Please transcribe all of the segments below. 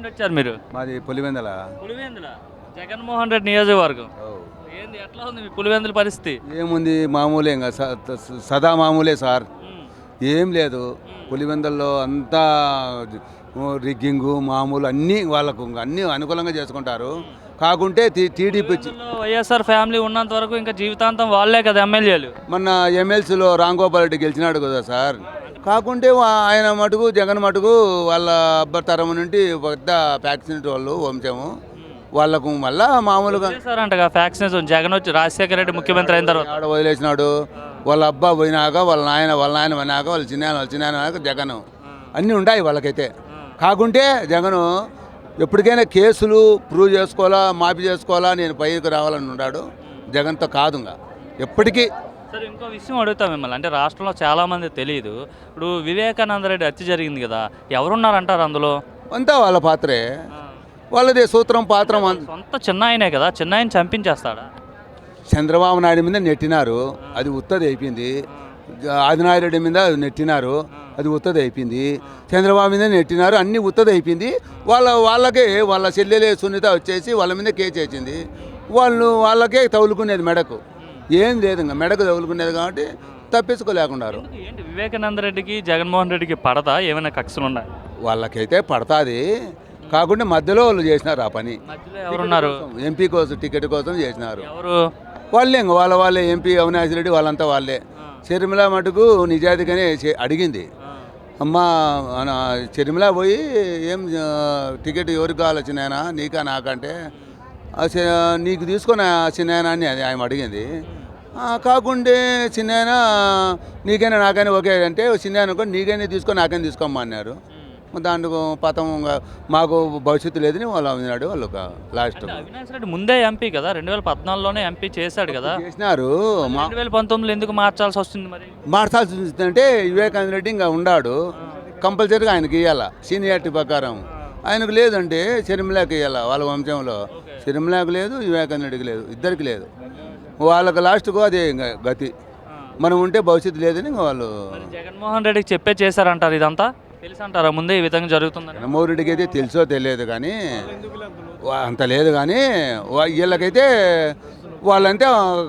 నుండి వచ్చారు మీరు? మాది పులివెందల. పులివెందుల. జగన్మోహన్ రెడ్డి నియోజకవర్గం. ఏంది ఎట్లా ఉంది మీ పులివెందుల పరిస్థితి? ఏముంది మామూలే ఇంకా సదా మామూలే సార్. ఏం లేదు పులివెందల్లో అంతా రిగ్గింగు మామూలు అన్నీ వాళ్ళకు అన్నీ అనుకూలంగా చేసుకుంటారు. కాకుంటే టీడీపీ వైఎస్ఆర్ ఫ్యామిలీ ఉన్నంత వరకు ఇంకా జీవితాంతం వాళ్ళే కదా ఎమ్మెల్యేలు. మొన్న ఎమ్మెల్సీలో రాంగోపాల్ రెడ్డి గెలిచినాడు కదా సార్. కాకుంటే ఆయన మటుకు జగన్ మటుకు వాళ్ళ అబ్బ తరం నుండి పెద్ద వ్యాక్సినేట్ వాళ్ళు వంశము. వాళ్ళకు మళ్ళా మామూలుగా చేశారంటగా ఫ్యాక్సినేషన్ జగన్ వచ్చి రాజశేఖర రెడ్డి ముఖ్యమంత్రి అయిన తర్వాత. ఆడ వదిలేసినాడు. వాళ్ళ అబ్బా పోయినాక వాళ్ళ నాయన వాళ్ళ నాయన పోయినాక వాళ్ళ చిన్న వాళ్ళ చిన్న జగన్. అన్నీ ఉంటాయి వాళ్ళకైతే. కాకుంటే జగను ఎప్పటికైనా కేసులు ప్రూవ్ చేసుకోవాలా మాఫీ చేసుకోవాలా నేను పైకి రావాలని ఉన్నాడు. జగన్తో కాదు ఇంకా. ఎప్పటికీ సరే ఇంకో విషయం అడుగుతా మిమ్మల్ని. అంటే రాష్ట్రంలో చాలా మంది తెలియదు ఇప్పుడు వివేకానంద రెడ్డి హత్య జరిగింది కదా ఎవరున్నారంటారు అందులో? అంతా వాళ్ళ పాత్రే. వాళ్ళదే సూత్రం పాత్రం అం- సొంత చిన్న ఆయనే కదా చిన్న ఆయన చంపించేస్తాడా? చంద్రబాబు నాయుడు మీద నెట్టినారు అది ఉత్తది అయిపోయింది. ఆదినాయుడు మీద నెట్టినారు అది ఉత్తది అయిపోయింది. చంద్రబాబు మీద నెట్టినారు అన్ని ఉత్తది అయిపోయింది. వాళ్ళ వాళ్ళకే వాళ్ళ చెల్లెలే సునీత వచ్చేసి వాళ్ళ మీద కేసు వేసింది. వాళ్ళు వాళ్ళకే తగులుకునేది మెడకు. ఏం లేదు ఇంకా మెడకు తగులుకునేది కాబట్టి తప్పించుకోలేకున్నారు. ఏంటి వివేకానంద రెడ్డికి జగన్మోహన్ రెడ్డికి పడతా? ఏమైనా కక్షలు ఉన్నాయి వాళ్ళకైతే పడతాది. కాకుండా మధ్యలో వాళ్ళు చేసినారు ఆ పని. మధ్యలో ఎవరున్నారు? ఎంపీ కోసం టికెట్ కోసం చేసినారు. ఎవరు? వాళ్ళే ఇంక వాళ్ళ వాళ్ళే ఎంపీ అవినాష్ రెడ్డి వాళ్ళంతా వాళ్ళే. షర్మిల మటుకు నిజాయితీగానే చే- అడిగింది. అమ్మా మన షర్మిల పోయి ఏం ఆ, టికెట్ ఎవరికి చిన్నాయన నీకా నాకంటే నీకు తీసుకొని చిన్నాయన అని అది ఆమె అడిగింది. ఆ, కాకుంటే చిన్నాయన నీకైనా నాకైనా ఓకే అంటే చిన్నాయన కూడా నీకైనా తీసుకొని నాకైనా తీసుకోమ్మా అన్నారు. దాంట్లో పతం మాకు భవిష్యత్తు లేదని వాళ్ళు అన్నాడు వాళ్ళు ఒక లాస్ట్. అవినాష్ రెడ్డి ముందే ఎంపీ కదా రెండు వేల పద్నాలుగులోనే ఎంపీ చేశాడు కదా. చేసినారు. రెండు వేల పంతొమ్మిదిలో ఎందుకు మార్చాల్సి వస్తుంది మరి? మార్చాల్సి వచ్చిందంటే వివేకానంద రెడ్డి ఇంకా ఉన్నాడు కంపల్సరీగా ఆయనకి ఇవ్వాల సీనియారిటీ ప్రకారం. ఆయనకు లేదంటే షర్మిలాకి ఇవ్వాల వాళ్ళ వంశంలో. షర్మిలాకి లేదు వివేకానంద రెడ్డికి లేదు ఇద్దరికి లేదు. వాళ్ళకి లాస్ట్కు అదే గతి. మనం ఉంటే భవిష్యత్తు లేదని వాళ్ళు జగన్మోహన్ రెడ్డికి చెప్పే చేశారంటారు ఇదంతా? తెలుసు అంటారా ముందే ఈ విధంగా జరుగుతుందని. జగన్మోహన్ రెడ్డికి అయితే తెలుసో తెలియదు కానీ అంత లేదు కానీ వీళ్ళకైతే వాళ్ళంటే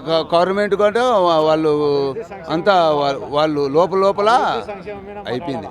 గ- గవర్నమెంట్ కూడా వాళ్ళు అంతా వాళ్ళు లోపల లోపల అయిపోయింది.